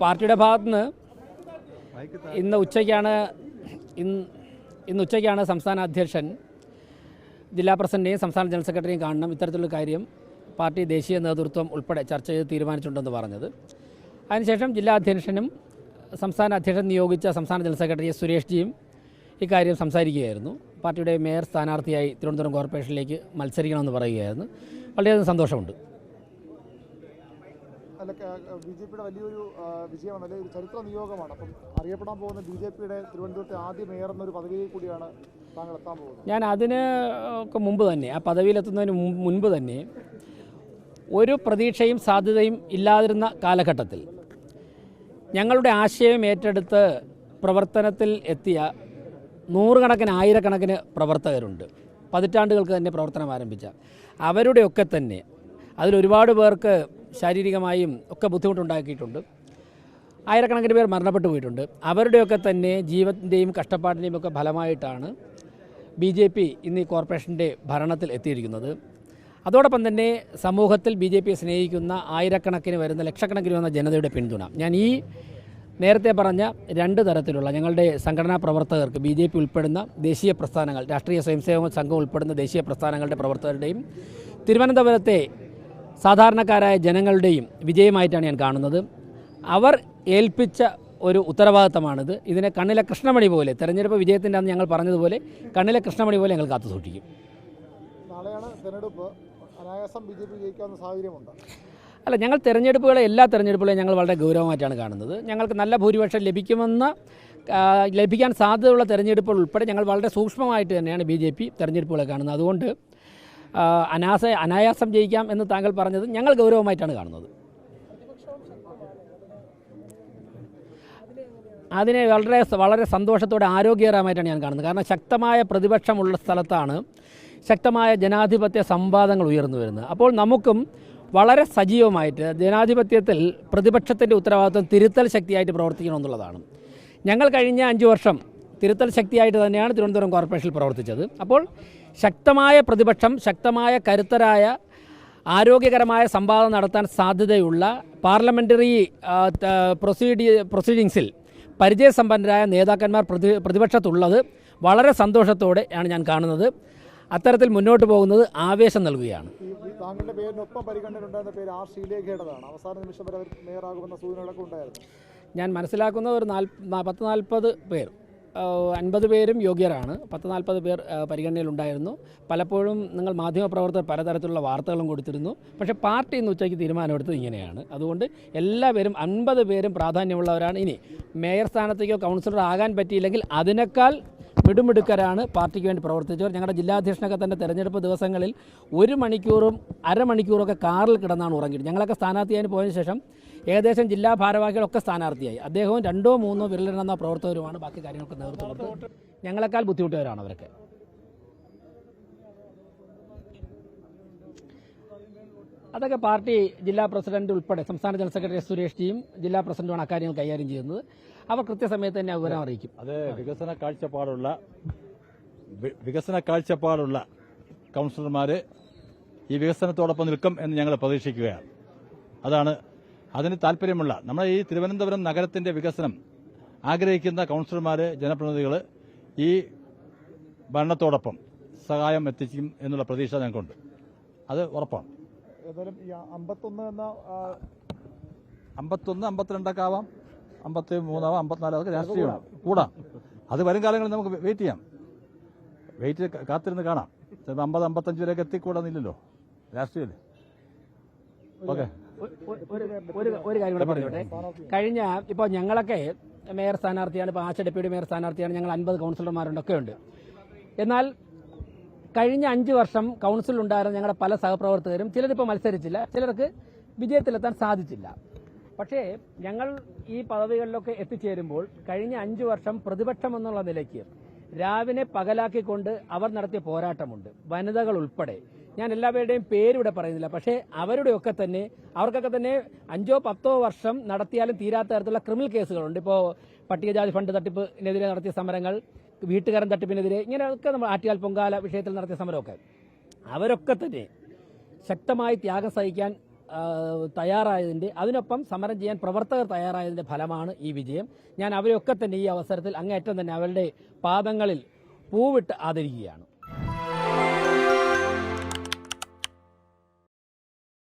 പാർട്ടിയുടെ ഭാഗത്തുനിന്ന് ഇന്ന് ഉച്ചയ്ക്കാണ് ഇന്ന് ഇന്ന് ഉച്ചയ്ക്കാണ് സംസ്ഥാന അധ്യക്ഷൻ ജില്ലാ പ്രസിഡന്റിനെയും സംസ്ഥാന ജനറൽ സെക്രട്ടറിയും കാണണം. ഇത്തരത്തിലുള്ള കാര്യം പാർട്ടി ദേശീയ നേതൃത്വം ഉൾപ്പെടെ ചർച്ച ചെയ്ത് തീരുമാനിച്ചിട്ടുണ്ടെന്ന് പറഞ്ഞത്. അതിനുശേഷം ജില്ലാ അധ്യക്ഷനും സംസ്ഥാന അധ്യക്ഷൻ നിയോഗിച്ച സംസ്ഥാന ജനറൽ സെക്രട്ടറി സുരേഷ് ജിയും ഇക്കാര്യം സംസാരിക്കുകയായിരുന്നു. പാർട്ടിയുടെ മേയർ സ്ഥാനാർത്ഥിയായി തിരുവനന്തപുരം കോർപ്പറേഷനിലേക്ക് മത്സരിക്കണമെന്ന് പറയുകയായിരുന്നു. വളരെയധികം സന്തോഷമുണ്ട്. അല്ല ബി ജെ പിയുടെ വലിയൊരു വിജയമാണ് അല്ലെങ്കിൽ ഒരു ചരിത്ര നിയോഗമാണ്. അപ്പം അറിയപ്പെടാൻ പോകുന്ന ബി ജെ പിയുടെ തിരുവനന്തപുരത്തെ ആദ്യ മേയർ എന്നൊരു പദവിയിൽ കൂടിയാണ് താങ്കൾ എത്താൻ പോകുന്നത്. ഞാൻ അതിന് ഒക്കെ മുമ്പ് തന്നെ ആ പദവിയിലെത്തുന്നതിന് മുൻപ് തന്നെ ഒരു പ്രതീക്ഷയും സാധ്യതയും ഇല്ലാതിരുന്ന കാലഘട്ടത്തിൽ ഞങ്ങളുടെ ആശയം ഏറ്റെടുത്ത് പ്രവർത്തനത്തിൽ എത്തിയ നൂറുകണക്കിന് ആയിരക്കണക്കിന് പ്രവർത്തകരുണ്ട്. പതിറ്റാണ്ടുകൾക്ക് തന്നെ പ്രവർത്തനം ആരംഭിച്ച. അവരുടെയൊക്കെ തന്നെ അതിലൊരുപാട് പേർക്ക് ശാരീരികമായും ഒക്കെ ബുദ്ധിമുട്ടുണ്ടാക്കിയിട്ടുണ്ട്. ആയിരക്കണക്കിന് പേർ മരണപ്പെട്ടു പോയിട്ടുണ്ട്. അവരുടെയൊക്കെ തന്നെ ജീവത്തിന്റെയും കഷ്ടപ്പാടിന്റെയും ഒക്കെ ഫലമായിട്ടാണ് ബി ജെ പി ഇന്ന് ഈ കോർപ്പറേഷന്റെ ഭരണത്തിൽ എത്തിയിരിക്കുന്നത്. അതോടൊപ്പം തന്നെ സമൂഹത്തിൽ ബി ജെ പിയെ സ്നേഹിക്കുന്ന ആയിരക്കണക്കിന് വരുന്ന ലക്ഷക്കണക്കിന് വരുന്ന ജനതയുടെ പിന്തുണ. ഞാൻ ഈ നേരത്തെ പറഞ്ഞ രണ്ട് തരത്തിലുള്ള ഞങ്ങളുടെ സംഘടനാ പ്രവർത്തകർക്ക് ബി ജെ പി ഉൾപ്പെടുന്ന ദേശീയ പ്രസ്ഥാനങ്ങൾ രാഷ്ട്രീയ സ്വയംസേവക സംഘം ഉൾപ്പെടുന്ന ദേശീയ പ്രസ്ഥാനങ്ങളുടെ പ്രവർത്തകരുടെയും തിരുവനന്തപുരത്തെ സാധാരണക്കാരായ ജനങ്ങളുടെയും വിജയമായിട്ടാണ് ഞാൻ കാണുന്നത്. അവർ ഏൽപ്പിച്ച ഒരു ഉത്തരവാദിത്തമാണിത്. ഇതിനെ കണ്ണിലെ കൃഷ്ണമണി പോലെ തെരഞ്ഞെടുപ്പ് വിജയത്തിന്റെ അന്ന് ഞങ്ങൾ പറഞ്ഞതുപോലെ കണ്ണിലെ കൃഷ്ണമണി പോലെ ഞങ്ങൾ കാത്തു സൂക്ഷിക്കും നാളെയാണ് തെരഞ്ഞെടുപ്പ്. അനായാസം ബി ജെ പി ജയിക്കാവുന്ന സാഹചര്യമുണ്ട്? അല്ല ഞങ്ങൾ തെരഞ്ഞെടുപ്പുകളെ എല്ലാ തെരഞ്ഞെടുപ്പുകളെയും ഞങ്ങൾ വളരെ ഗൗരവമായിട്ടാണ് കാണുന്നത്. ഞങ്ങൾക്ക് നല്ല ഭൂരിപക്ഷം ലഭിക്കുമെന്ന് ലഭിക്കാൻ സാധ്യതയുള്ള തെരഞ്ഞെടുപ്പുകൾ ഉൾപ്പെടെ ഞങ്ങൾ വളരെ സൂക്ഷ്മമായിട്ട് തന്നെയാണ് ബി ജെ പി തെരഞ്ഞെടുപ്പുകളെ കാണുന്നത്. അതുകൊണ്ട് അനാസ അനായാസം ജയിക്കാം എന്ന് താങ്കൾ പറഞ്ഞത് ഞങ്ങൾ ഗൗരവമായിട്ടാണ് കാണുന്നത്. അതിനെ വളരെ വളരെ സന്തോഷത്തോടെ ആരോഗ്യകരമായിട്ടാണ് ഞാൻ കാണുന്നത്. കാരണം ശക്തമായ പ്രതിപക്ഷമുള്ള സ്ഥലത്താണ് ശക്തമായ ജനാധിപത്യ സംവാദങ്ങൾ ഉയർന്നു വരുന്നത്. അപ്പോൾ നമുക്കും വളരെ സജീവമായിട്ട് ജനാധിപത്യത്തിൽ പ്രതിപക്ഷത്തിന്റെ ഉത്തരവാദിത്വം തിരുത്തൽ ശക്തിയായിട്ട് പ്രവർത്തിക്കണമെന്നുള്ളതാണ്. ഞങ്ങൾ കഴിഞ്ഞ അഞ്ച് വർഷം തിരുത്തൽ ശക്തിയായിട്ട് തന്നെയാണ് തിരുവനന്തപുരം കോർപ്പറേഷനിൽ പ്രവർത്തിച്ചത്. അപ്പോൾ ശക്തമായ പ്രതിപക്ഷം ശക്തമായ കരുത്തരായ ആരോഗ്യകരമായ സംവാദം നടത്താൻ സാധ്യതയുള്ള പാർലമെന്ററി പ്രൊസീഡി പ്രൊസീഡിങ്സിൽ പരിചയസമ്പന്നരായ നേതാക്കന്മാർ പ്രതി പ്രതിപക്ഷത്തുള്ളത് വളരെ സന്തോഷത്തോടെ ആണ് ഞാൻ കാണുന്നത്. അത്തരത്തിൽ മുന്നോട്ട് പോകുന്നത് ആവേശം നൽകുകയാണ്. താങ്കളുടെ പേരിനൊപ്പം പരിഗണനയിലുണ്ടായിരുന്ന പേര് ആർ ശ്രീലേഖയുടേതാണ്. അവസാന നിമിഷം വരെ അവർ മേയറാകുമെന്ന സൂചനകളൊക്കെ ഉണ്ടായിരുന്നു. ഞാൻ മനസ്സിലാക്കുന്ന ഒരു നാല് പത്ത് നാൽപ്പത് പേർ. അൻപത് പേരും യോഗ്യരാണ്. പത്ത് നാൽപ്പത് പേർ പരിഗണനയിലുണ്ടായിരുന്നു. പലപ്പോഴും നിങ്ങൾ മാധ്യമപ്രവർത്തകർ പലതരത്തിലുള്ള വാർത്തകളും കൊടുത്തിരുന്നു. പക്ഷേ പാർട്ടി ഇന്ന് ഉച്ചയ്ക്ക് തീരുമാനമെടുത്തത് ഇങ്ങനെയാണ്. അതുകൊണ്ട് എല്ലാവരും അൻപത് പേരും പ്രാധാന്യമുള്ളവരാണ്. ഇനി മേയർ സ്ഥാനത്തേക്കോ കൗൺസിലർ ആകാൻ പറ്റിയില്ലെങ്കിൽ അതിനേക്കാൾ മിടുമിടുക്കരാണ് പാർട്ടിക്ക് വേണ്ടി പ്രവർത്തിച്ചവർ. ഞങ്ങളുടെ ജില്ലാധ്യക്ഷനൊക്കെ തന്നെ തെരഞ്ഞെടുപ്പ് ദിവസങ്ങളിൽ ഒരു മണിക്കൂറും അരമണിക്കൂറൊക്കെ കാറിൽ കിടന്നാണ് ഉറങ്ങിയിട്ട് ഞങ്ങളൊക്കെ സ്ഥാനാർത്ഥിയായി പോയതിനു ശേഷം ഏകദേശം ജില്ലാ ഭാരവാഹികളൊക്കെ സ്ഥാനാർത്ഥിയായി. അദ്ദേഹവും രണ്ടോ മൂന്നോ വിരലിടുന്ന പ്രവർത്തകരുമാണ് ബാക്കി കാര്യങ്ങൾക്ക് നേതൃത്വം ഞങ്ങളെക്കാൾ ബുദ്ധിമുട്ടിയവരാണ് അവരൊക്കെ. അതൊക്കെ പാർട്ടി ജില്ലാ പ്രസിഡന്റ് ഉൾപ്പെടെ സംസ്ഥാന ജനറൽ സെക്രട്ടറി സുരേഷ് ജിയും ജില്ലാ പ്രസിഡന്റുമാണ് അക്കാര്യങ്ങൾ കൈകാര്യം ചെയ്യുന്നത്. അവർ കൃത്യസമയത്ത് തന്നെ വിവരം അറിയിക്കും. അത് വികസന കാഴ്ചപ്പാടുള്ള വികസന കാഴ്ചപ്പാടുള്ള കൗൺസിലർമാര് ഈ വികസനത്തോടൊപ്പം നിൽക്കും എന്ന് ഞങ്ങൾ പ്രതീക്ഷിക്കുകയാണ്. അതാണ് അതിന് താല്പര്യമുള്ള നമ്മുടെ ഈ തിരുവനന്തപുരം നഗരത്തിന്റെ വികസനം ആഗ്രഹിക്കുന്ന കൌൺസിലർമാര് ജനപ്രതിനിധികൾ ഈ ഭരണത്തോടൊപ്പം സഹായം എത്തിക്കും എന്നുള്ള പ്രതീക്ഷ ഞങ്ങൾക്കുണ്ട്. അത് ഉറപ്പാണ്. ഏതായാലും ഈ അമ്പത്തൊന്ന് എന്ന അമ്പത്തൊന്ന് അമ്പത്തിരണ്ടൊക്കെ ആവാം. അമ്പത്തി മൂന്നാവാം അമ്പത്തിനാലോ അതൊക്കെ രാഷ്ട്രീയമാണ് കൂടാം. അത് വരും കാലങ്ങളിൽ നമുക്ക് വെയിറ്റ് ചെയ്യാം. വെയിറ്റ് കാത്തിരുന്ന് കാണാം. ചിലപ്പോൾ അമ്പത് അമ്പത്തഞ്ച് വരെയൊക്കെ എത്തിക്കൂടാന്നില്ലല്ലോ. രാഷ്ട്രീയമല്ലേ? ഓക്കെ ഒരു കാര്യം കൂടെ പറഞ്ഞോട്ടെ കഴിഞ്ഞ ഇപ്പോൾ ഞങ്ങളൊക്കെ മേയർ സ്ഥാനാർത്ഥിയാണ് ഇപ്പോൾ ആശ ഡെപ്യൂട്ടി മേയർ സ്ഥാനാർത്ഥിയാണ്. ഞങ്ങൾ അൻപത് കൗൺസിലർമാരുണ്ടൊക്കെ ഉണ്ട്. എന്നാൽ കഴിഞ്ഞ അഞ്ച് വർഷം കൗൺസിലുണ്ടായിരുന്ന ഞങ്ങളുടെ പല സഹപ്രവർത്തകരും ചിലരിപ്പോൾ മത്സരിച്ചില്ല ചിലർക്ക് വിജയത്തിലെത്താൻ സാധിച്ചില്ല. പക്ഷേ ഞങ്ങൾ ഈ പദവികളിലൊക്കെ എത്തിച്ചേരുമ്പോൾ കഴിഞ്ഞ അഞ്ച് വർഷം പ്രതിപക്ഷം എന്നുള്ള നിലയ്ക്ക് രാവിനെ പകലാക്കിക്കൊണ്ട് അവർ നടത്തിയ പോരാട്ടമുണ്ട്. വനിതകൾ ഉൾപ്പെടെ ഞാൻ എല്ലാവരുടെയും പേരിവിടെ പറയുന്നില്ല. പക്ഷേ അവരുടെയൊക്കെ തന്നെ അവർക്കൊക്കെ തന്നെ അഞ്ചോ പത്തോ വർഷം നടത്തിയാലും തീരാത്ത തരത്തിലുള്ള ക്രിമിനൽ കേസുകളുണ്ട്. ഇപ്പോൾ പട്ടികജാതി ഫണ്ട് തട്ടിപ്പിനെതിരെ നടത്തിയ സമരങ്ങൾ വീട്ടുകാരൻ തട്ടിപ്പിനെതിരെ ഇങ്ങനെയൊക്കെ നമ്മൾ ആറ്റിയാൽ പൊങ്കാല വിഷയത്തിൽ നടത്തിയ സമരമൊക്കെ. അവരൊക്കെ തന്നെ ശക്തമായി ത്യാഗം സഹിക്കാൻ തയ്യാറായതിന്റെ അതിനൊപ്പം സമരം ചെയ്യാൻ പ്രവർത്തകർ തയ്യാറായതിന്റെ ഫലമാണ് ഈ വിജയം. ഞാൻ അവരെയൊക്കെ തന്നെ ഈ അവസരത്തിൽ അങ്ങേയറ്റം തന്നെ അവരുടെ പാദങ്ങളിൽ പൂവിട്ട് ആദരിക്കുകയാണ്.